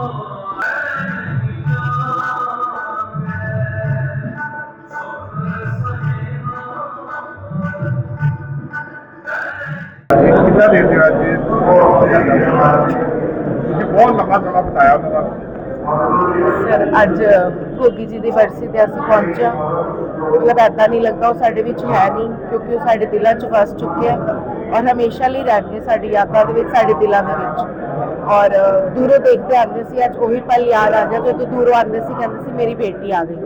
Oh. ਕਿੰਨਾ ਦੇ ਦਿਓ ਅੱਜ। ਤੁਸੀਂ ਬਹੁਤ ਲੰਮਾ ਸਮਾਂ ਬਿਤਾਇਆ ਉਹਨਾਂ ਨਾਲ। ਸਰ, ਅੱਜ ਗੋਗੀ ਜੀ ਦੀ ਬਰਸੀ ਤੇ ਅਸੀਂ ਪਹੁੰਚਿਆ ਮਤਲਬ ਐਦਾਂ ਨਹੀਂ ਲੱਗਦਾ, ਉਹ ਸਾਡੇ ਵਿੱਚ ਹੈ ਨਹੀਂ, ਕਿਉਂਕਿ ਉਹ ਸਾਡੇ ਦਿਲਾਂ 'ਚ ਵਸ ਚੁੱਕੇ ਆ। ਔਰ ਹਮੇਸ਼ਾ ਲਈ ਰਹਿਣਗੇ ਸਾਡੀ ਯਾਦਾਂ ਦੇ ਵਿੱਚ, ਸਾਡੇ ਦਿਲਾਂ ਦੇ ਵਿੱਚ। ਔਰ ਦੂਰੋਂ ਦੇਖਦੇ ਆਉਂਦੇ ਸੀ ਅੱਜ ਉਹੀ ਪਲ ਯਾਦ ਆ ਗਿਆ ਜਦੋਂ ਦੂਰੋਂ ਆਉਂਦੇ ਸੀ ਕਹਿੰਦੇ ਸੀ ਮੇਰੀ ਬੇਟੀ ਆ ਗਈ।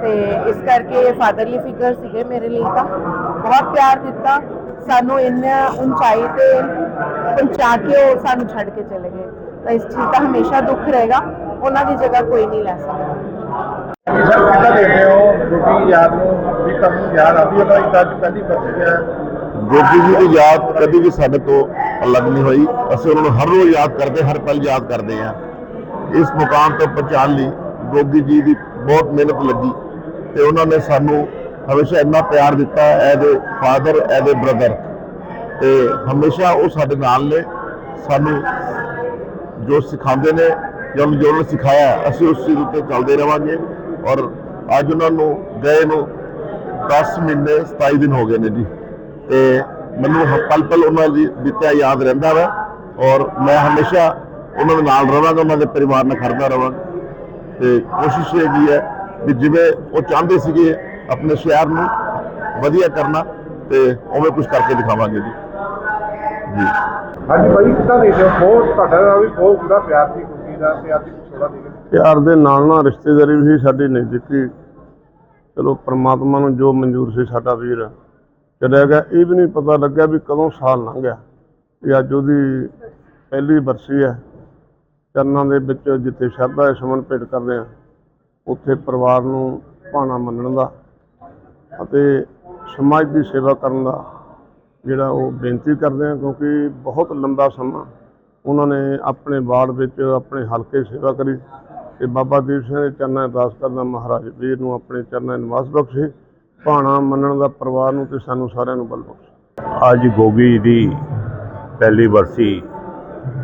ਤੇ ਇਸ ਕਰਕੇ ਫਾਦਰਲੀ ਫਿਗਰ ਸੀਗੇ ਮੇਰੇ ਲਈ ਤਾਂ। ਬਹੁਤ ਪਿਆਰ ਦਿੱਤਾ ਸਾਨੂੰ ਇੰਨਾ ਉਚਾਈ ਤੇ ਪਹੁੰਚਾ ਕੇ ਉਹ ਸਾਨੂੰ ਛੱਡ ਕੇ ਚਲੇ ਗਏ। ਤਾਂ ਇਸ ਚੀਜ਼ ਦਾ ਹਮੇਸ਼ਾ ਦੁੱਖ ਰਹੇਗਾ ਉਹਨਾਂ ਦੀ ਜਗ੍ਹਾ ਕੋਈ ਨਹੀਂ ਲੈ ਸਕਦਾ। ਸਰ ਕਿੰਨਾ ਦੇ ਦਿਓ ਕਿਉਂਕਿ ਯਾਦ ਨੂੰ ਵੀ ਤੁਹਾਨੂੰ ਯਾਦ ਆਉਂਦੀ ਹੈ ਤਾਂ ਇੱਕ ਅੱਜ ਪਹਿਲੀ ਬਰਸੀ ਹੈ। ਗੋਗੀ ਜੀ ਦੀ ਯਾਦ ਕਦੀ ਵੀ ਸਾਡੇ ਤੋਂ ਅਲੱਗ ਨਹੀਂ ਹੋਈ, ਅਸੀਂ ਉਹਨਾਂ ਨੂੰ ਹਰ ਰੋਜ਼ ਯਾਦ ਕਰਦੇ, ਹਰ ਪਲ ਯਾਦ ਕਰਦੇ ਹਾਂ। ਇਸ ਮੁਕਾਮ ਤੋਂ ਪਹੁੰਚਾਉਣ ਲਈ ਗੋਗੀ ਜੀ ਦੀ ਬਹੁਤ ਮਿਹਨਤ ਲੱਗੀ ਤੇ ਉਹਨਾਂ ਨੇ ਸਾਨੂੰ ਹਮੇਸ਼ਾ ਇੰਨਾ ਪਿਆਰ ਦਿੱਤਾ as a father as a brother ਤੇ ਹਮੇਸ਼ਾ ਉਹ ਸਾਡੇ ਨਾਲ ਨੇ। ਸਾਨੂੰ ਜੋ ਸਿਖਾਉਂਦੇ ਨੇ ਜਾਂ ਜੋ ਉਹਨਾਂ ਸਿਖਾਇਆ, ਅਸੀਂ ਉਸ ਚੀਜ਼ ਉੱਤੇ ਚੱਲਦੇ ਰਵਾਂਗੇ। ਔਰ ਅੱਜ ਉਹਨਾਂ ਨੂੰ ਗਏ ਨੂੰ 10 ਮਹੀਨੇ 27 ਦਿਨ ਹੋ ਗਏ ਨੇ ਜੀ। ਤੇ ਮੈਨੂੰ ਪਲ ਪਲ ਉਹਨਾਂ ਦੀ ਦਿੱਤਾ ਯਾਦ ਰਹਿੰਦਾ ਵਾ ਔਰ ਮੈਂ ਹਮੇਸ਼ਾ ਉਹਨਾਂ ਦੇ ਨਾਲ ਰਵਾਂਗਾ ਉਹਨਾਂ ਦੇ ਪਰਿਵਾਰ ਨਾਲ ਖੜਦਾ ਰਵਾਂਗਾ। ਤੇ ਕੋਸ਼ਿਸ਼ ਇਹ ਹੈਗੀ ਹੈ ਵੀ ਜਿਵੇਂ ਉਹ ਚਾਹੁੰਦੇ ਸੀਗੇ ਆਪਣੇ ਸ਼ਹਿਰ ਨੂੰ ਵਧੀਆ ਕਰਨਾ ਤੇ ਉਵੇਂ ਕੁਝ ਕਰਕੇ ਦਿਖਾਵਾਂਗੇ ਜੀ। ਜੀ। ਹਾਂਜੀ ਭਾਈ ਕਿੰਨਾ ਦੇ ਦਿਓ ਬਹੁਤ ਤੁਹਾਡਾ ਨਾਲ ਵੀ ਬਹੁਤ ਪੂਰਾ ਪਿਆਰ ਸੀ ਕੁਕੀ ਦਾ ਤੇ ਅੱਜ ਥੋੜਾ ਦੇ ਗਏ ਪਿਆਰ ਦੇ ਨਾਲ ਨਾਲ ਰਿਸ਼ਤੇਦਾਰੀ ਵੀ ਸਾਡੀ ਨਜ਼ਦੀਕੀ। ਚਲੋ ਪ੍ਰਮਾਤਮਾ ਨੂੰ ਜੋ ਮਨਜ਼ੂਰ ਸੀ ਸਾਡਾ ਵੀਰ। ਚਲਿਆ ਗਿਆ, ਇਹ ਵੀ ਨਹੀਂ ਪਤਾ ਲੱਗਿਆ ਵੀ ਕਦੋਂ ਸਾਲ ਲੰਘ ਗਿਆ ਇਹ ਅੱਜ ਉਹਦੀ ਪਹਿਲੀ ਬਰਸੀ ਹੈ। ਚਰਨਾਂ ਦੇ ਵਿੱਚ ਜਿੱਥੇ ਸ਼ਰਧਾ ਦੇ ਸਮਨ ਭੇਟ ਕਰਦੇ ਆ, ਉੱਥੇ ਪਰਿਵਾਰ ਨੂੰ ਭਾਣਾ ਮੰਨਣ ਦਾ ਅਤੇ ਸਮਾਜ ਦੀ ਸੇਵਾ ਕਰਨ ਦਾ ਜਿਹੜਾ ਉਹ ਬੇਨਤੀ ਕਰਦੇ ਆ, ਕਿਉਂਕਿ ਬਹੁਤ ਲੰਬਾ ਸਮਾਂ ਉਹਨਾਂ ਨੇ ਆਪਣੇ ਵਾਰਡ ਵਿੱਚ ਆਪਣੇ ਹਲਕੇ ਸੇਵਾ ਕਰੀ ਤੇ ਬਾਬਾ ਦੀਪ ਸਿੰਘ ਦੇ ਚਰਨਾਂ ਅਰਦਾਸ ਕਰਦਾ ਮਹਾਰਾਜ ਵੀਰ ਨੂੰ ਆਪਣੇ ਚਰਨਾਂ ਨਿਵਾਸ ਬਖਸ਼ੇ। ਭਾਣਾ ਮੰਨਣ ਦਾ ਪਰਿਵਾਰ ਨੂੰ ਤੇ ਸਾਨੂੰ ਸਾਰਿਆਂ ਨੂੰ ਬਲ ਬਖਸ਼ੇ। ਅੱਜ ਗੋਗੀ ਦੀ ਪਹਿਲੀ ਵਰਸੀ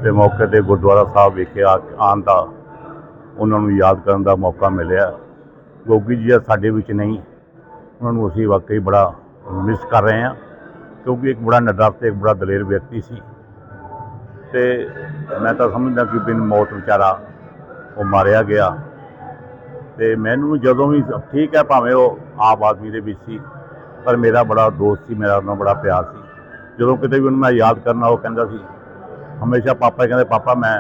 ਦੇ ਮੌਕੇ ਤੇ ਗੁਰਦੁਆਰਾ ਸਾਹਿਬ ਵਿਖੇ ਆ- ਆਉਣ ਦਾ ਉਹਨਾਂ ਨੂੰ ਯਾਦ ਕਰਨ ਦਾ ਮੌਕਾ ਮਿਲਿਆ। ਗੋਗੀ ਜੀ ਆ ਸਾਡੇ ਵਿੱਚ ਨਹੀਂ, ਉਹਨਾਂ ਨੂੰ ਅਸੀਂ ਵਾਕਈ ਬੜਾ ਮਿਸ ਕਰ ਰਹੇ ਹਾਂ, ਕਿਉਂਕਿ ਇੱਕ ਬੜਾ ਨਡਰ ਤੇ ਇੱਕ ਬੜਾ ਦਲੇਰ ਵਿਅਕਤੀ ਸੀ। ਤੇ ਮੈਂ ਤਾਂ ਸਮਝਦਾ ਕਿ ਬਿਨ ਮੌਤ ਵਿਚਾਰਾ ਉਹ ਮਾਰਿਆ ਗਿਆ। ਤੇ ਮੈਨੂੰ ਜਦੋਂ ਵੀ ਠੀਕ ਹੈ ਭਾਵੇਂ ਉਹ ਆਪ ਆਦਮੀ ਦੇ ਵਿੱਚ ਸੀ ਪਰ ਮੇਰਾ ਬੜਾ ਦੋਸਤ ਸੀ ਮੇਰਾ ਉਹਨਾਂ ਬੜਾ ਪਿਆਰ ਸੀ। ਜਦੋਂ ਕਿਤੇ ਵੀ ਉਹਨੂੰ ਮੈਂ ਯਾਦ ਕਰਨਾ ਉਹ ਕਹਿੰਦਾ ਸੀ ਹਮੇਸ਼ਾ ਪਾਪਾ ਕਹਿੰਦੇ ਪਾਪਾ ਮੈਂ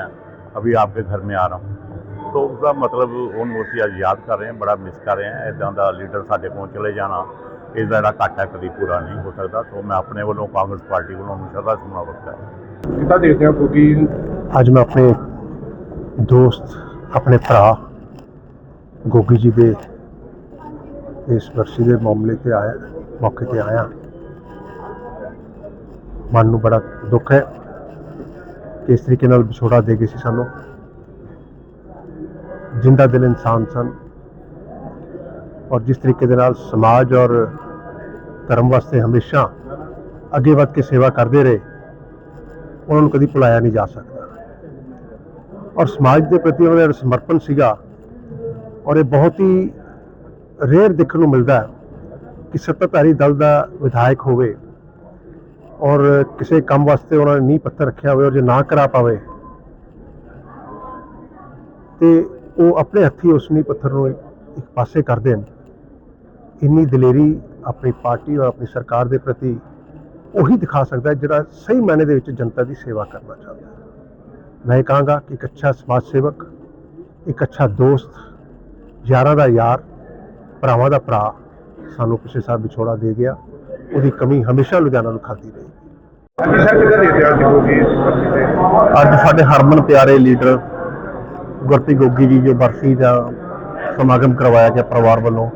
ਅਭੀ ਆਪਕੇ ਘਰ ਮੇ ਆ ਰਹਾ ਹੂੰ। ਸੋ ਉਸ ਦਾ ਮਤਲਬ ਉਹਨੂੰ ਅਸੀਂ ਅੱਜ ਯਾਦ ਕਰ ਰਹੇ ਹਾਂ ਬੜਾ ਮਿਸ ਕਰ ਰਹੇ ਹਾਂ। ਇਦਾਂ ਦਾ ਲੀਡਰ ਸਾਡੇ ਕੋਲ ਚਲੇ ਜਾਣਾ ਇਸ ਦਾ ਜਿਹੜਾ ਘਾਟਾ ਕਦੀ ਪੂਰਾ ਨਹੀਂ ਹੋ ਸਕਦਾ। ਸੋ ਮੈਂ ਆਪਣੇ ਵੱਲੋਂ ਕਾਂਗਰਸ ਪਾਰਟੀ ਵੱਲੋਂ ਉਹਨੂੰ ਸ਼ਰਧਾ ਸੁਣਾ ਵਕਤ ਹੈ। ਕਿਤਾ ਦੇਖਦੇ ਹਾਂ ਕਿਉਂਕਿ ਅੱਜ ਮੈਂ ਆਪਣੇ ਦੋਸਤ ਆਪਣੇ ਭਰਾ ਗੋਗੀ ਜੀ ਦੇ ਇਸ ਵਰਸੀ ਦੇ ਮਾਮਲੇ ਤੇ ਆਇਆ, ਮੌਕੇ ਤੇ ਆਇਆ। ਮਨ ਨੂੰ ਬੜਾ ਦੁੱਖ ਹੈ। ਕਿ ਇਸ ਤਰੀਕੇ ਨਾਲ ਵਿਛੋੜਾ ਦੇ ਗਏ ਸੀ ਸਾਨੂੰ। ਜਿੰਦਾ ਦਿਲ ਇਨਸਾਨ ਸਨ। ਔਰ ਜਿਸ ਤਰੀਕੇ ਦੇ ਨਾਲ ਸਮਾਜ ਔਰ ਧਰਮ ਵਾਸਤੇ ਹਮੇਸ਼ਾ ਅੱਗੇ ਵੱਧ ਕੇ ਸੇਵਾ ਕਰਦੇ ਰਹੇ, ਉਹਨਾਂ ਨੂੰ ਕਦੀ ਭੁਲਾਇਆ ਨਹੀਂ ਜਾ ਸਕਦਾ। ਔਰ ਸਮਾਜ ਦੇ ਪ੍ਰਤੀ ਉਹਨਾਂ ਦਾ ਸਮਰਪਣ ਸੀਗਾ। ਔਰ ਇਹ ਬਹੁਤ ਹੀ ਰੇਅਰ ਦੇਖਣ ਨੂੰ ਮਿਲਦਾ ਕਿ ਸੱਤਾਧਾਰੀ ਦਲ ਦਾ ਵਿਧਾਇਕ ਹੋਵੇ ਔਰ ਕਿਸੇ ਕੰਮ ਵਾਸਤੇ ਉਹਨਾਂ ਨੇ ਨੀਂਹ ਪੱਥਰ ਰੱਖਿਆ ਹੋਵੇ ਔਰ ਜੇ ਨਾ ਕਰਾ ਪਾਵੇ ਤੇ ਉਹ ਆਪਣੇ ਹੱਥੀ ਉਸ ਨੀਂਹ ਪੱਥਰ ਨੂੰ ਇੱਕ ਪਾਸੇ ਕਰ ਦੇਣ। ਇੰਨੀ ਦਲੇਰੀ ਆਪਣੀ ਪਾਰਟੀ ਔਰ ਆਪਣੀ ਸਰਕਾਰ ਦੇ ਪ੍ਰਤੀ ਉਹੀ ਦਿਖਾ ਸਕਦਾ ਜਿਹੜਾ ਸਹੀ ਮਾਇਨੇ ਦੇ ਵਿੱਚ ਜਨਤਾ ਦੀ ਸੇਵਾ ਕਰਨਾ ਚਾਹੁੰਦਾ ਹੈ। ਮੈਂ ਇਹ ਕਹਾਂਗਾ ਕਿ ਇੱਕ ਅੱਛਾ ਸਮਾਜ ਸੇਵਕ, ਇੱਕ ਅੱਛਾ ਦੋਸਤ ਯਾਰਾਂ ਦਾ ਯਾਰ, ਭਰਾਵਾਂ ਦਾ ਭਰਾ ਸਾਨੂੰ ਕਿਸੇ ਸਾਲ ਵਿਛੋੜਾ ਦੇ ਗਿਆ। ਉਹਦੀ ਕਮੀ ਹਮੇਸ਼ਾ ਲੁਧਿਆਣਾ ਨੂੰ ਖਾਦੀ ਰਹੀ ਅੱਜ ਸਾਡੇ ਹਰਮਨ ਪਿਆਰੇ ਲੀਡਰ ਗੁਰਪ੍ਰੀਤ ਗੋਗੀ ਜੀ, ਜੋ ਬਰਸੀ ਦਾ ਸਮਾਗਮ ਕਰਵਾਇਆ ਗਿਆ ਪਰਿਵਾਰ ਵੱਲੋਂ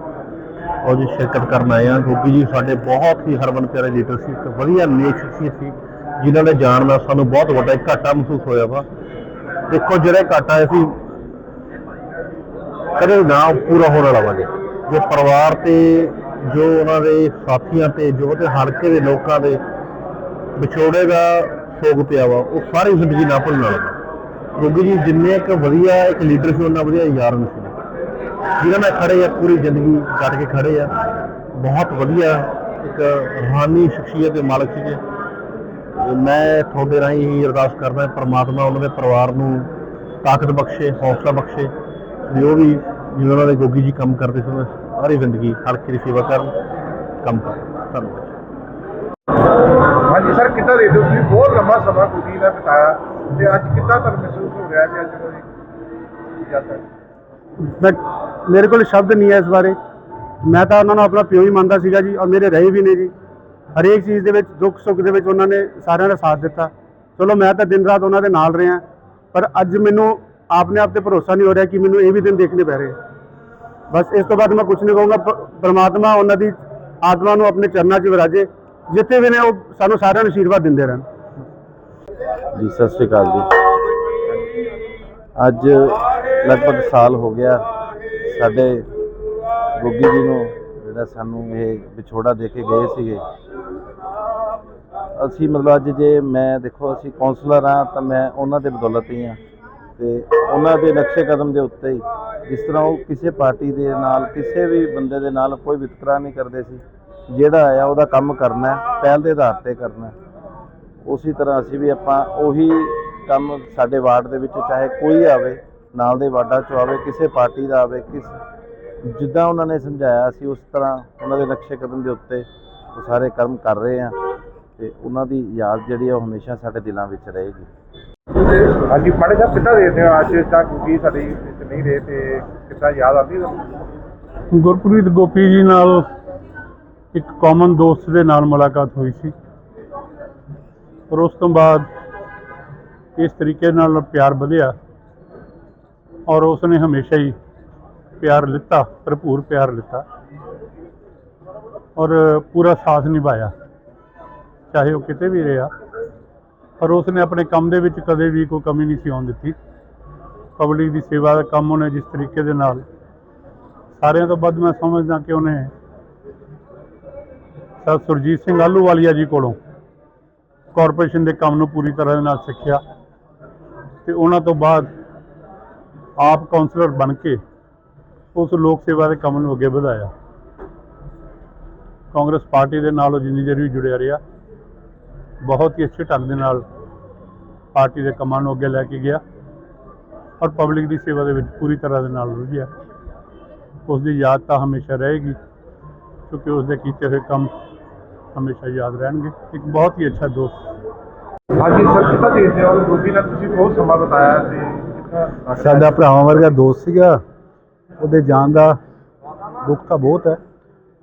ਔਰ ਜੀ ਸ਼ਿਰਕਤ ਕਰਨ ਆਏ ਆ ਗੋਗੀ ਜੀ, ਸਾਡੇ ਬਹੁਤ ਹੀ ਹਰਮਨ ਪਿਆਰੇ ਲੀਡਰ ਸੀ, ਇੱਕ ਵਧੀਆ ਨੇਕ ਸ਼ਖਸੀਅਤ ਸੀ ਜਿਨ੍ਹਾਂ ਦੇ ਜਾਣ ਨਾਲ ਸਾਨੂੰ ਬਹੁਤ ਵੱਡਾ ਘਾਟਾ ਮਹਿਸੂਸ ਹੋਇਆ ਵਾ। ਦੇਖੋ, ਜਿਹੜੇ ਘਾਟਾ ਅਸੀਂ ਕਦੇ ਨਾ ਪੂਰਾ ਹੋਣ ਵਾਲਾ ਵਾ ਜੀ ਜੋ ਪਰਿਵਾਰ ਤੇ ਜੋ ਉਹਨਾਂ ਦੇ ਸਾਥੀਆਂ ਤੇ, ਜੋ ਉਹਦੇ ਹਲਕੇ ਦੇ ਲੋਕਾਂ ਦੇ ਵਿਛੋੜੇ ਦਾ ਸੋਗ ਪਿਆ ਵਾ, ਉਹ ਸਾਰੀ ਜ਼ਿੰਦਗੀ ਨਾ ਭੁੱਲਣ ਵਾਲਾ ਵਾ। ਜੀ ਜਿੰਨੇ ਇੱਕ ਵਧੀਆ ਇੱਕ ਲੀਡਰ ਸੀ, ਉਹਨਾਂ ਵਧੀਆ ਯਾਰ ਨਹੀਂ ਸੀ। ਜਿਹਨਾਂ ਨਾਲ ਖੜੇ ਆ, ਪੂਰੀ ਜ਼ਿੰਦਗੀ ਕੱਟ ਕੇ ਖੜੇ ਆ। ਬਹੁਤ ਵਧੀਆ ਇੱਕ ਰੂਹਾਨੀ ਸ਼ਖਸੀਅਤ ਦੇ ਮਾਲਕ ਸੀਗੇ। ਮੈਂ ਤੁਹਾਡੇ ਰਾਹੀਂ ਹੀ ਅਰਦਾਸ ਕਰਦਾ, ਪਰਮਾਤਮਾ ਉਹਨਾਂ ਦੇ ਪਰਿਵਾਰ ਨੂੰ ਤਾਕਤ ਬਖਸ਼ੇ, ਹੌਸਲਾ ਬਖਸ਼ੇ। ਵੀ ਉਹ ਵੀ ਜਿਵੇਂ ਉਹਨਾਂ ਦੇ ਗੋਗੀ ਜੀ ਕੰਮ ਕਰਦੇ ਸਨ ਸਾਰੀ ਜ਼ਿੰਦਗੀ ਹਲਕੇ ਦੀ ਸੇਵਾ ਕਰਨ ਕੰਮ ਕਰਨ। ਧੰਨਵਾਦ। ਹਾਂਜੀ ਸਰ ਕਿੱਦਾਂ ਦੇਖਦੇ ਹੋ ਤੁਸੀਂ? ਬਹੁਤ ਲੰਮਾ ਸਮਾਂ ਗੁੱਡੀ ਦਾ ਬਿਤਾਇਆ ਤੇ ਅੱਜ ਕਿੱਦਾਂ ਤੁਹਾਨੂੰ ਮਹਿਸੂਸ ਹੋ ਰਿਹਾ ਕਿ ਅੱਜ ਯਾਤਰਾ? ਮੈਂ ਮੇਰੇ ਕੋਲ ਸ਼ਬਦ ਨਹੀਂ ਹੈ ਇਸ ਬਾਰੇ। ਮੈਂ ਤਾਂ ਉਹਨਾਂ ਨੂੰ ਆਪਣਾ ਪਿਓ ਹੀ ਮੰਨਦਾ ਸੀਗਾ ਜੀ ਔਰ ਮੇਰੇ ਰਹੇ ਵੀ ਨੇ ਜੀ। ਹਰੇਕ ਚੀਜ਼ ਦੇ ਵਿੱਚ ਦੁੱਖ ਸੁੱਖ ਦੇ ਵਿੱਚ ਉਹਨਾਂ ਨੇ ਸਾਰਿਆਂ ਦਾ ਸਾਥ ਦਿੱਤਾ। ਚਲੋ ਮੈਂ ਤਾਂ ਦਿਨ ਰਾਤ ਉਹਨਾਂ ਦੇ ਨਾਲ ਰਿਹਾ ਪਰ ਅੱਜ ਮੈਨੂੰ ਆਪਣੇ ਆਪ ਤੇ ਭਰੋਸਾ ਨਹੀਂ ਹੋ ਰਿਹਾ ਕਿ ਮੈਨੂੰ ਇਹ ਵੀ ਦਿਨ ਦੇਖਣੇ ਪੈ ਰਹੇ। ਬਸ ਇਸ ਤੋਂ ਬਾਅਦ ਮੈਂ ਕੁਝ ਨਹੀਂ ਕਹੂੰਗਾ ਪਰਮਾਤਮਾ ਉਹਨਾਂ ਦੀ ਆਤਮਾ ਨੂੰ ਆਪਣੇ ਚਰਨਾਂ 'ਚ ਵਿਰਾਜੇ। ਜਿੱਥੇ ਵੀ ਨੇ ਉਹ ਸਾਨੂੰ ਸਾਰਿਆਂ ਨੂੰ ਆਸ਼ੀਰਵਾਦ ਦਿੰਦੇ ਰਹਿਣ। ਜੀ, ਸਤਿ ਸ਼੍ਰੀ ਅਕਾਲ ਜੀ। ਅੱਜ ਲਗਭਗ ਸਾਲ ਹੋ ਗਿਆ ਸਾਡੇ ਗੁੱਗੀ ਜੀ ਨੂੰ ਜਿਹੜਾ ਸਾਨੂੰ ਇਹ ਵਿਛੋੜਾ ਦੇ ਕੇ ਗਏ ਸੀਗੇ। ਅਸੀਂ ਮਤਲਬ ਅੱਜ ਜੇ ਮੈਂ ਦੇਖੋ, ਅਸੀਂ ਕਾਉਂਸਲਰ ਆ ਤਾਂ ਮੈਂ ਉਹਨਾਂ ਦੇ ਬਦੌਲਤ ਹੀ ਆ ਤੇ ਉਹਨਾਂ ਦੇ ਨਕਸ਼ੇ ਕਦਮ ਦੇ ਉੱਤੇ ਹੀ ਜਿਸ ਤਰ੍ਹਾਂ ਉਹ ਕਿਸੇ ਪਾਰਟੀ ਦੇ ਨਾਲ, ਕਿਸੇ ਵੀ ਬੰਦੇ ਦੇ ਨਾਲ ਕੋਈ ਵਿਤਕਰਾ ਨਹੀਂ ਕਰਦੇ ਸੀ, ਜਿਹੜਾ ਆਇਆ ਉਹਦਾ ਕੰਮ ਕਰਨਾ ਪਹਿਲ ਦੇ ਆਧਾਰ ਤੇ ਕਰਨਾ ਹੈ। ਉਸੇ ਤਰ੍ਹਾਂ ਅਸੀਂ ਵੀ ਆਪਾਂ ਉਹੀ ਕੰਮ ਸਾਡੇ ਵਾਰਡ ਦੇ ਵਿੱਚ ਚਾਹੇ ਕੋਈ ਆਵੇ, ਨਾਲ ਦੇ ਵਾਰਡਾਂ ਚੋਂ ਆਵੇ, ਕਿਸੇ ਪਾਰਟੀ ਦਾ ਆਵੇ, ਕਿਸ ਜਿੱਦਾਂ ਉਹਨਾਂ ਨੇ ਸਮਝਾਇਆ ਅਸੀਂ ਉਸ ਤਰ੍ਹਾਂ ਉਹਨਾਂ ਦੇ ਨਕਸ਼ੇ ਕਦਮ ਦੇ ਉੱਤੇ ਉਹ ਸਾਰੇ ਕਰਮ ਕਰ ਰਹੇ ਹਾਂ ਤੇ ਉਹਨਾਂ ਦੀ ਯਾਦ ਜਿਹੜੀ ਆ ਉਹ ਹਮੇਸ਼ਾ ਸਾਡੇ ਦਿਲਾਂ ਵਿੱਚ ਰਹੇਗੀ ਹਾਂਜੀ, ਮਾੜੇ ਸਾਹਿਬ ਕਿੱਦਾਂ ਦੇਖਦੇ ਹੋ ਅੱਜ ਤਾਂ ਗੁੱਡੀ ਸਾਡੀ ਵਿੱਚ ਨਹੀਂ ਰਹੇ ਤੇ ਕਿੱਦਾਂ ਯਾਦ ਆਉਂਦੀ ਗੁਰਪ੍ਰੀਤ ਗੋਪੀ ਜੀ ਨਾਲ ਇੱਕ ਕਾਮਨ ਦੋਸਤ ਦੇ ਨਾਲ ਮੁਲਾਕਾਤ ਹੋਈ ਸੀ। ਔਰ ਉਸ ਤੋਂ ਬਾਅਦ ਇਸ ਤਰੀਕੇ ਨਾਲ ਪਿਆਰ ਵਧਿਆ ਔਰ ਉਸ ਨੇ ਹਮੇਸ਼ਾ ਹੀ ਪਿਆਰ ਲਿੱਤਾ, ਭਰਪੂਰ ਪਿਆਰ ਲਿੱਤਾ ਔਰ ਪੂਰਾ ਸਾਥ ਨਿਭਾਇਆ, ਚਾਹੇ ਉਹ ਕਿਤੇ ਵੀ ਰਿਹਾ। ਪਰ ਉਸ ਨੇ ਆਪਣੇ ਕੰਮ ਦੇ ਵਿੱਚ ਕਦੇ ਵੀ ਕੋਈ ਕਮੀ ਨਹੀਂ ਸੀ ਆਉਣ ਦਿੱਤੀ। ਪਬਲਿਕ ਦੀ ਸੇਵਾ ਦਾ ਕੰਮ ਉਹਨੇ ਜਿਸ ਤਰੀਕੇ ਦੇ ਨਾਲ ਸਾਰਿਆਂ ਤੋਂ ਵੱਧ ਮੈਂ ਸਮਝਦਾ ਕਿ ਉਹਨੇ ਸਰ ਸੁਰਜੀਤ ਸਿੰਘ ਆਲੂਵਾਲੀਆ ਜੀ ਕੋਲੋਂ ਕਾਰਪੋਰੇਸ਼ਨ ਦੇ ਕੰਮ ਨੂੰ ਪੂਰੀ ਤਰ੍ਹਾਂ ਦੇ ਨਾਲ ਸਿੱਖਿਆ ਤੇ ਉਹਨਾਂ ਤੋਂ ਬਾਅਦ ਆਪ ਕਾਉਂਸਲਰ ਬਣ ਕੇ ਉਸ ਲੋਕ ਸੇਵਾ ਦੇ ਕੰਮ ਨੂੰ ਅੱਗੇ ਵਧਾਇਆ। ਕਾਂਗਰਸ ਪਾਰਟੀ ਦੇ ਨਾਲ ਉਹ ਜਿੰਨੀ ਦੇਰ ਵੀ ਜੁੜਿਆ ਰਿਹਾ ਬਹੁਤ ਹੀ ਅੱਛੇ ਢੰਗ ਦੇ ਨਾਲ ਪਾਰਟੀ ਦੇ ਕੰਮਾਂ ਨੂੰ ਅੱਗੇ ਲੈ ਕੇ ਗਿਆ ਔਰ ਪਬਲਿਕ ਦੀ ਸੇਵਾ ਦੇ ਵਿੱਚ ਪੂਰੀ ਤਰ੍ਹਾਂ ਦੇ ਨਾਲ ਰੁਝਿਆ। ਉਸ ਦੀ ਯਾਦ ਤਾਂ ਹਮੇਸ਼ਾ ਰਹੇਗੀ ਕਿਉਂਕਿ ਉਸ ਦੇ ਕੀਤੇ ਹੋਏ ਕੰਮ ਹਮੇਸ਼ਾ ਯਾਦ ਰਹਿਣਗੇ। ਇੱਕ ਬਹੁਤ ਹੀ ਅੱਛਾ ਦੋਸਤ। ਹਾਂਜੀ ਸਰ ਕਿੱਦਾਂ ਦੇਖਦੇ ਹੋ? ਗੁੱਡੀ ਨਾਲ ਤੁਸੀਂ ਬਹੁਤ ਸਮਾਂ ਬਿਤਾਇਆ ਤੇ ਕਿੱਦਾਂ ਸਾਡਾ ਭਰਾਵਾਂ ਵਰਗਾ ਦੋਸਤ ਸੀਗਾ। ਉਹਦੇ ਜਾਣ ਦਾ ਦੁੱਖ ਤਾਂ ਬਹੁਤ ਹੈ।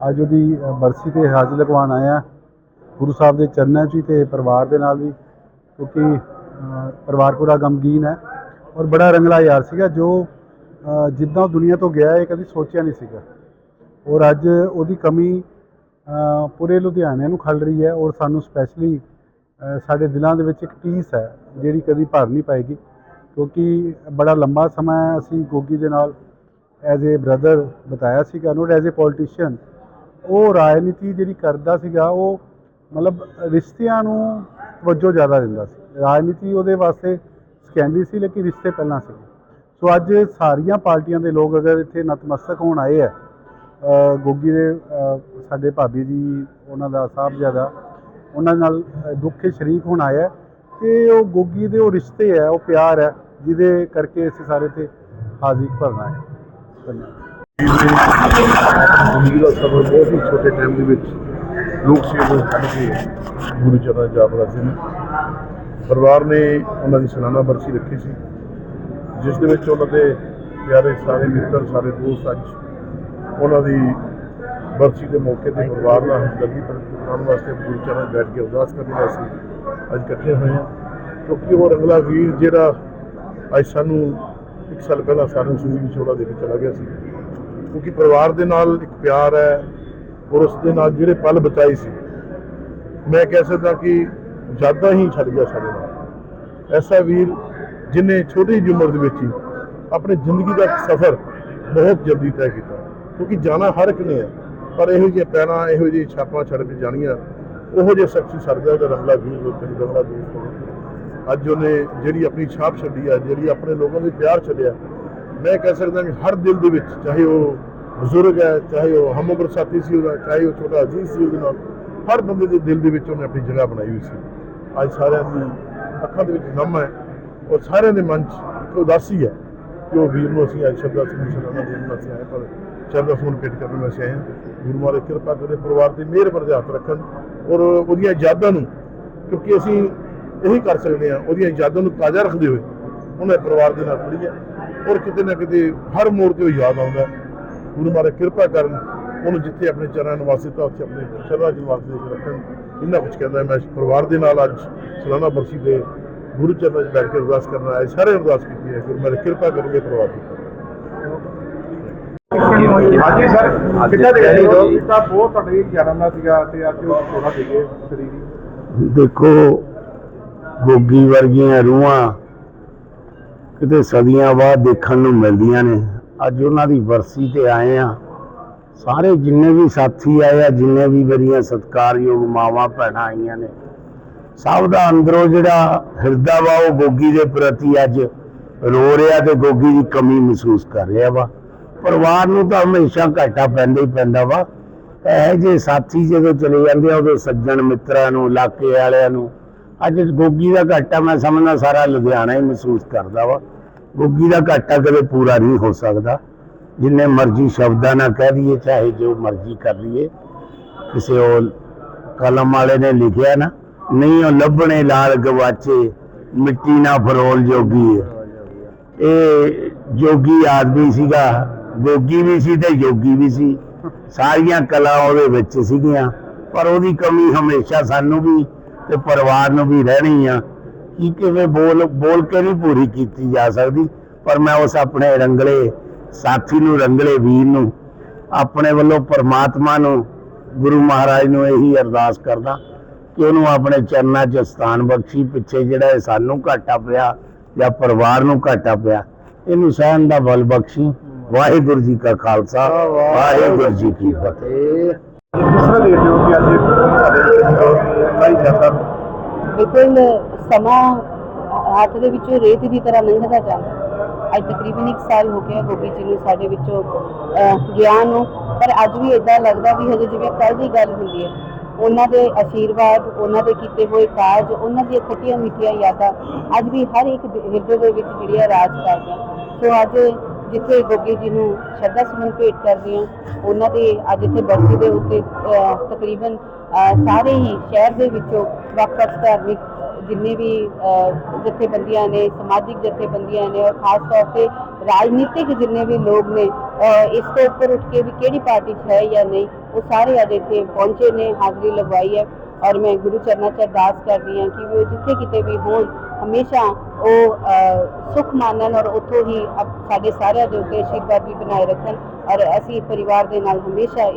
ਅੱਜ ਉਹਦੀ ਬਰਸੀ ਤੇ ਹਾਜ਼ਰ ਲਗਵਾਉਣ ਆਇਆ ਗੁਰੂ ਸਾਹਿਬ ਦੇ ਚਰਨਾਂ 'ਚ ਵੀ ਤੇ ਪਰਿਵਾਰ ਦੇ ਨਾਲ ਵੀ, ਕਿਉਂਕਿ ਪਰਿਵਾਰ ਪੂਰਾ ਗਮਗੀਨ ਹੈ ਔਰ ਬੜਾ ਰੰਗਲਾ ਯਾਰ ਸੀਗਾ ਜੋ ਜਿੱਦਾਂ ਦੁਨੀਆ ਤੋਂ ਗਿਆ ਇਹ ਕਦੀ ਸੋਚਿਆ ਨਹੀਂ ਸੀਗਾ। ਔਰ ਅੱਜ ਉਹਦੀ ਕਮੀ ਪੂਰੇ ਲੁਧਿਆਣੇ ਨੂੰ ਖਲ ਰਹੀ ਹੈ ਔਰ ਸਾਨੂੰ ਸਪੈਸ਼ਲੀ ਸਾਡੇ ਦਿਲਾਂ ਦੇ ਵਿੱਚ ਇੱਕ ਟੀਸ ਹੈ ਜਿਹੜੀ ਕਦੀ ਭਰ ਨਹੀਂ ਪਾਏਗੀ, ਕਿਉਂਕਿ ਬੜਾ ਲੰਬਾ ਸਮਾਂ ਅਸੀਂ ਗੋਗੀ ਦੇ ਨਾਲ ਐਜ਼ ਅ ਬ੍ਰਦਰ ਬਤਾਇਆ ਸੀਗਾ ਨੋਟ ਐਜ਼ ਅ ਪੋਲੀਟੀਸ਼ੀਅਨ ਉਹ ਰਾਜਨੀਤੀ ਜਿਹੜੀ ਕਰਦਾ ਸੀਗਾ, ਉਹ ਮਤਲਬ ਰਿਸ਼ਤਿਆਂ ਨੂੰ ਤਵੱਜੋ ਜ਼ਿਆਦਾ ਦਿੰਦਾ ਸੀ। ਰਾਜਨੀਤੀ ਉਹਦੇ ਵਾਸਤੇ ਸੈਕੰਡਰੀ ਸੀ ਲੇਕਿਨ ਰਿਸ਼ਤੇ ਪਹਿਲਾਂ ਸੀ ਸੋ ਅੱਜ ਸਾਰੀਆਂ ਪਾਰਟੀਆਂ ਦੇ ਲੋਕ ਅਗਰ ਇੱਥੇ ਨਤਮਸਤਕ ਹੋਣ ਆਏ ਆ ਗੋਗੀ ਦੇ ਸਾਡੇ ਭਾਬੀ ਜੀ ਉਹਨਾਂ ਦਾ ਸਾਹਿਬਜ਼ਾਦਾ ਉਹਨਾਂ ਨਾਲ ਅ, ਦੁੱਖੇ ਸ਼ਰੀਕ ਹੋਣ ਆਇਆ ਹੈ ਕਿ ਉਹ ਗੋਗੀ ਦੇ ਉਹ ਰਿਸ਼ਤੇ ਹੈ ਉਹ ਪਿਆਰ ਹੈ ਜਿਹਦੇ ਕਰਕੇ ਅਸੀਂ ਸਾਰੇ ਤੇ ਹਾਜ਼ਰੀ ਭਰਨਾ ਹੈ। ਧੰਨਵਾਦ। ਬਹੁਤ ਹੀ ਛੋਟੇ ਟਾਈਮ ਦੇ ਵਿੱਚ ਲੋਕ ਸੇਵਾ ਨੂੰ ਛੱਡ ਕੇ ਗੁਰੂ ਚਰਨ 'ਚ ਜਾ ਨੇ। ਪਰਿਵਾਰ ਨੇ ਉਹਨਾਂ ਦੀ ਸਲਾਨਾ ਬਰਸੀ ਰੱਖੀ ਸੀ। ਜਿਸ ਦੇ ਵਿੱਚ ਉਹਨਾਂ ਦੇ ਪਿਆਰੇ ਸਾਰੇ ਮਿੱਤਰ, ਸਾਰੇ ਦੋਸਤ ਅੱਜ ਉਹਨਾਂ ਦੀ ਬਰਸੀ ਦੇ ਮੌਕੇ ਤੇ ਪਰਿਵਾਰ ਨਾਲ ਹਮਦਰਦੀ ਪ੍ਰਗਟਾਉਣ ਵਾਸਤੇ ਗੁਰੂ ਚਰਨ ਬੈਠ ਕੇ ਅਰਦਾਸ ਕਰਨ ਵਾਸਤੇ ਅੱਜ ਇਕੱਠੇ ਹੋਏ ਹਾਂ। ਕਿਉਂਕਿ ਉਹ ਰੰਗਲਾ ਵੀਰ ਜਿਹੜਾ ਅੱਜ ਸਾਨੂੰ ਇੱਕ ਸਾਲ ਪਹਿਲਾਂ ਸਾਨੂੰ ਸੂਈ ਵਿਛੋੜਾ ਦੇ ਕੇ ਚਲਾ ਗਿਆ ਸੀ। ਕਿਉਂਕਿ ਪਰਿਵਾਰ ਦੇ ਨਾਲ ਇੱਕ ਪਿਆਰ ਹੈ ਔਰ ਉਸ ਦੇ ਨਾਲ ਜਿਹੜੇ ਪਲ ਬਚਾਏ ਸੀ, ਮੈਂ ਕਹਿ ਸਕਦਾ ਕਿ ਯਾਦਾਂ ਹੀ ਛੱਡ ਗਿਆ ਸਾਡੇ ਨਾਲ। ਐਸਾ ਵੀਰ ਜਿਨੇ ਛੋਟੀ ਜਿਹੀ ਉਮਰ ਦੇ ਵਿੱਚ ਹੀ ਆਪਣੀ ਜ਼ਿੰਦਗੀ ਦਾ ਸਫ਼ਰ ਬਹੁਤ ਜਲਦੀ ਤੈਅ ਕੀਤਾ। ਕਿਉਂਕਿ ਜਾਣਾ ਹਰ ਇੱਕ ਨੇ ਹੈ ਪਰ ਇਹੋ ਜਿਹੇ ਪੈਰਾਂ ਇਹੋ ਜਿਹੇ ਛਾਪਾਂ ਛੱਡ ਕੇ ਜਾਣੀਆਂ, ਉਹੋ ਜਿਹੇ ਸ਼ਖਸੀ ਛੱਡਦਾ ਉਹਦਾ ਰੰਗਲਾ ਵੀਰ ਲੋਕਾਂ ਦਾ ਰੰਗਲਾ ਦੋਸਤ ਹੋਵੇ ਅੱਜ ਉਹਨੇ ਜਿਹੜੀ ਆਪਣੀ ਛਾਪ ਛੱਡੀ ਆ, ਜਿਹੜੀ ਆਪਣੇ ਲੋਕਾਂ ਦੇ ਪਿਆਰ ਛੱਡਿਆ, ਮੈਂ ਕਹਿ ਸਕਦਾ ਕਿ ਹਰ ਦਿਲ ਦੇ ਵਿੱਚ, ਚਾਹੇ ਉਹ ਬਜ਼ੁਰਗ ਹੈ, ਚਾਹੇ ਉਹ ਹਮ ਉਮਰ ਸਾਥੀ ਸੀ ਉਹਦਾ, ਚਾਹੇ ਉਹ ਛੋਟਾ ਅਜ਼ੀਜ਼ ਸੀ ਉਹਦੇ ਨਾਲ, ਹਰ ਬੰਦੇ ਦੇ ਦਿਲ ਦੇ ਵਿੱਚ ਉਹਨੇ ਆਪਣੀ ਜਗ੍ਹਾ ਬਣਾਈ ਹੋਈ ਸੀ। ਅੱਜ ਸਾਰਿਆਂ ਦੀ ਅੱਖਾਂ ਦੇ ਵਿੱਚ ਨਮ ਹੈ ਔਰ ਸਾਰਿਆਂ ਦੇ ਮਨ 'ਚ ਇੱਕ ਉਦਾਸੀ ਹੈ ਕਿ ਉਹ ਵੀਰ ਨੂੰ ਅਸੀਂ ਅੱਜ ਸ਼ਬਦਾਂ ਸਮੂਹ ਸਲਾਮਾ ਦੇਣ ਵਾਸਤੇ ਆਏ ਪਰ ਸ਼ਬਦਾਂ ਸਮੂਹ ਪੇਟ ਕਰਨ ਵਾਸਤੇ ਆਏ ਹਾਂ। ਗੁਰੂ ਮਹਾਰਾਜ ਕਿਰਪਾ ਕਰੇ, ਪਰਿਵਾਰ ਤੇ ਮਿਹਰ ਪਰ ਹੱਥ ਰੱਖਣ ਔਰ ਉਹਦੀਆਂ ਯਾਦਾਂ ਨੂੰ, ਕਿਉਂਕਿ ਅਸੀਂ ਇਹੀ ਕਰ ਸਕਦੇ ਹਾਂ, ਉਹਦੀਆਂ ਯਾਦਾਂ ਨੂੰ ਤਾਜ਼ਾ ਰੱਖਦੇ ਹੋਏ ਉਹਨੇ ਪਰਿਵਾਰ ਦੇ ਨਾਲ ਪੜ੍ਹੀਆ ਔਰ ਕਿਤੇ ਨਾ ਕਿਤੇ ਹਰ ਮੋੜ ਤੇ ਉਹ ਯਾਦ ਆਉਂਦਾ ਗੁਰੂ ਮਹਾਰਾਜ ਕਿਰਪਾ ਕਰਨ ਉਹਨੂੰ ਜਿੱਥੇ ਆਪਣੇ ਚਰਨਾਂ ਨਿਵਾਸਿਤ ਆ ਉੱਥੇ ਆਪਣੇ ਚਰਨਾਂ 'ਚ ਨਿਵਾਸਿਤ ਰੱਖਣ। ਇੰਨਾ ਕੁਝ ਕਹਿੰਦਾ ਮੈਂ ਪਰਿਵਾਰ ਦੇ ਨਾਲ ਅੱਜ ਸਾਲਾਨਾ ਬਰਸੀ ਦੇ ਗੁਰੂ ਚਰਨਾਂ 'ਚ ਬੈਠ ਕੇ ਅਰਦਾਸ ਕਰਨ ਆਏ ਸਾਰੇ ਅਰਦਾਸ ਕੀਤੀ ਹੈ ਗੁਰੂ ਮਹਾਰਾਜ ਕਿਰਪਾ ਕਰਨਗੇ ਪਰਿਵਾਰ ਦੀ ਹਾਂਜੀ ਸਰ ਕਿੱਦਾਂ ਦੇ ਰਹੇ ਹੋ? ਇਹ ਤਾਂ ਬਹੁਤ ਤੁਹਾਡੇ ਯਾਰਾਂ ਦਾ ਸੀਗਾ ਤੇ ਅੱਜ ਉਹ ਥੋੜਾ ਦੇ ਗਏ ਸਰੀਰੀ ਦੇਖੋ ਗੋਗੀ ਵਰਗੀਆਂ ਰੂਹਾਂ ਕਿਤੇ ਸਦੀਆਂ ਬਾਅਦ ਦੇਖਣ ਨੂੰ ਮਿਲਦੀਆਂ ਨੇ। ਅੱਜ ਉਹਨਾਂ ਦੀ ਵਰਸੀ ਤੇ ਆਏ ਆ ਸਾਰੇ ਜਿੰਨੇ ਵੀ ਸਾਥੀ ਆਏ ਆ, ਜਿੰਨੇ ਵੀ ਮੇਰੀਆਂ ਸਤਿਕਾਰਯੋਗ ਮਾਵਾਂ, ਭੈਣਾਂ ਆਈਆਂ ਨੇ, ਸਭ ਦਾ ਅੰਦਰੋਂ ਜਿਹੜਾ ਹਿਰਦਾ ਵਾ, ਉਹ ਗੋਗੀ ਦੇ ਪ੍ਰਤੀ ਅੱਜ ਰੋ ਰਿਹਾ ਤੇ ਗੋਗੀ ਦੀ ਕਮੀ ਮਹਿਸੂਸ ਕਰ ਰਿਹਾ ਵਾ। ਪਰਿਵਾਰ ਨੂੰ ਤਾਂ ਹਮੇਸ਼ਾ ਘਾਟਾ ਪੈਂਦਾ ਹੀ ਪੈਂਦਾ ਵਾ। ਇਹ ਜੇ ਸਾਥੀ ਜਦੋਂ ਚਲੇ ਜਾਂਦੇ ਆ, ਉਹਦੇ ਸੱਜਣ ਮਿੱਤਰਾਂ ਨੂੰ, ਇਲਾਕੇ ਵਾਲਿਆਂ ਨੂੰ, ਅੱਜ ਗੋਗੀ ਦਾ ਘਾਟਾ ਮੈਂ ਸਮਝਦਾ ਸਾਰਾ ਲੁਧਿਆਣਾ ਹੀ ਮਹਿਸੂਸ ਕਰਦਾ ਵਾ। ਗੋਗੀ ਦਾ ਘਾਟਾ ਕਦੇ ਪੂਰਾ ਨਹੀਂ ਹੋ ਸਕਦਾ। ਜਿੰਨੇ ਮਰਜ਼ੀ ਸ਼ਬਦਾਂ ਨਾਲ ਕਹਿ ਦਈਏ, ਚਾਹੇ ਜੋ ਮਰਜ਼ੀ ਕਰ ਲਈਏ। ਕਿਸੇ ਉਹ ਕਲਮ ਵਾਲੇ ਨੇ ਲਿਖਿਆ ਨਾ, ਨਹੀਂ ਉਹ ਲੱਭਣੇ ਲਾਲ ਗਵਾਚੇ, ਮਿੱਟੀ ਨਾ ਫਰੋਲ ਜੋਗੀ ਇਹ ਜੋਗੀ ਆਦਮੀ ਸੀਗਾ, ਗੋਗੀ ਵੀ ਸੀ ਤੇ ਯੋਗੀ ਵੀ ਸੀ। ਸਾਰੀਆਂ ਕਲਾ ਉਹਦੇ ਵਿੱਚ ਸੀਗੀਆਂ, ਪਰ ਉਹਦੀ ਕਮੀ ਹਮੇਸ਼ਾ ਸਾਨੂੰ ਵੀ ਤੇ ਪਰਿਵਾਰ ਨੂੰ ਵੀ ਰਹਿਣੀ ਆ। ਕੀ ਕਿਵੇਂ ਬੋਲ ਬੋਲ ਕੇ ਨਹੀਂ ਪੂਰੀ ਕੀਤੀ ਜਾ ਸਕਦੀ ਪਰ ਮੈਂ ਉਸ ਆਪਣੇ ਰੰਗਲੇ ਸਾਥੀ ਨੂੰ ਰੰਗਲੇ ਵੀਰ ਨੂੰ ਆਪਣੇ ਵੱਲੋਂ ਪਰਮਾਤਮਾ ਨੂੰ ਗੁਰੂ ਮਹਾਰਾਜ ਨੂੰ ਇਹੀ ਅਰਦਾਸ ਕਰਦਾ ਕਿ ਉਹਨੂੰ ਆਪਣੇ ਚਰਨਾਂ 'ਚ ਸਥਾਨ ਬਖਸ਼ੀ ਪਿੱਛੇ ਜਿਹੜਾ ਸਾਨੂੰ ਘਾਟਾ ਪਿਆ ਜਾਂ ਪਰਿਵਾਰ ਨੂੰ ਘਾਟਾ ਪਿਆ ਇਹਨੂੰ ਸਹਿਣ ਦਾ ਬਲ ਬਖਸ਼ੀ। ਵਾਹਿਗੁਰੂ ਜੀ ਕਾ ਖਾਲਸਾ ਵਾਹਿਗੁਰੂ ਜੀ ਕੀ ਫਤਿਹ। ਕਿਸ ਤਰ੍ਹਾਂ ਦੇ ਰਹੇ ਹੋ ਕਿ ਅੱਜ ਸਾਡੇ ਲਾਈ ਜਾਂਦਾ ਬਿਲਕੁਲ। ਸਮਾਂ ਹੱਥ ਦੇ ਵਿੱਚੋਂ ਰੇਤ ਦੀ ਤਰ੍ਹਾਂ ਲੰਘਦਾ ਜਾਂਦਾ। ਅੱਜ ਤਕਰੀਬਨ 1 ਸਾਲ ਹੋ ਗਿਆ ਗੋਗੀ ਜੀ ਨੂੰ ਸਾਡੇ ਵਿੱਚੋਂ ਗਿਆਨ ਨੂੰ। ਪਰ ਅੱਜ ਵੀ ਇਦਾਂ ਲੱਗਦਾ ਵੀ ਹਜੇ ਜਿਵੇਂ ਕੱਲ ਦੀ ਗੱਲ ਹੁੰਦੀ ਹੈ। ਉਹਨਾਂ ਦੇ ਆਸ਼ੀਰਵਾਦ, ਉਹਨਾਂ ਦੇ ਕੀਤੇ ਹੋਏ ਕਾਜ ਉਹਨਾਂ ਦੀਆਂ ਖੱਟੀਆਂ ਮਿੱਠੀਆਂ ਯਾਦਾਂ ਅੱਜ ਵੀ ਹਰ ਇੱਕ ਦੇ ਹਿਰਦੇ ਦੇ ਵਿੱਚ ਜਿਹੜੀਆਂ ਰਾਜ ਕਰਦੀਆਂ। ਸੋ ਅੱਜ ਜਿੱਥੇ ਗੋਗੀ ਜੀ ਨੂੰ ਸ਼ਰਧਾ ਸੁਮਨ ਭੇਟ ਕਰਦੇ ਹਾਂ ਉਹਨਾਂ ਦੇ ਅੱਜ ਇੱਥੇ ਬਰਸੀ ਦੇ ਉੱਤੇ ਤਕਰੀਬਨ ਸਾਰੇ ਹੀ ਸ਼ਹਿਰ ਦੇ ਵਿੱਚੋਂ ਵੱਖ-ਵੱਖ ਧਾਰਮਿਕ ਜਿੰਨੇ ਵੀ ਅਹ, ਜਥੇਬੰਦੀਆਂ ਨੇ ਸਮਾਜਿਕ ਜਥੇਬੰਦੀਆਂ ਨੇ ਔਰ ਖਾਸ ਤੌਰ ਤੇ ਰਾਜਨੀਤਿਕ ਜਿੰਨੇ ਵੀ ਲੋਕ ਨੇ ਅਹ, ਇਸ ਤੋਂ ਉੱਪਰ ਉੱਠ ਕੇ ਵੀ ਕਿਹੜੀ ਪਾਰਟੀ 'ਚ ਹੈ ਜਾਂ ਨਹੀਂ ਉਹ ਸਾਰੇ ਅੱਜ ਇੱਥੇ ਪਹੁੰਚੇ ਨੇ ਹਾਜ਼ਰੀ ਲਗਵਾਈ ਹੈ ਔਰ ਮੈਂ ਗੁਰੂ ਚਰਨਾਂ 'ਚ ਅਰਦਾਸ ਕਰਦੀ ਹਾਂ ਕਿ ਵੀ ਉਹ ਜਿੱਥੇ ਕਿਤੇ ਵੀ ਹੋਣ ਹਮੇਸ਼ਾ ਉਹ ਅਹ, ਸੁਖ ਮਾਨਣ ਔਰ ਉੱਥੋਂ ਹੀ ਅਪ- ਸਾਡੇ ਸਾਰਿਆਂ ਦੇ ਉੱਤੇ ਆਸ਼ੀਰਵਾਦ ਵੀ ਬਣਾਏ ਰੱਖਣ ਔਰ ਅਸੀਂ ਪਰਿਵਾਰ ਦੇ ਨਾਲ ਹਮੇਸ਼ਾ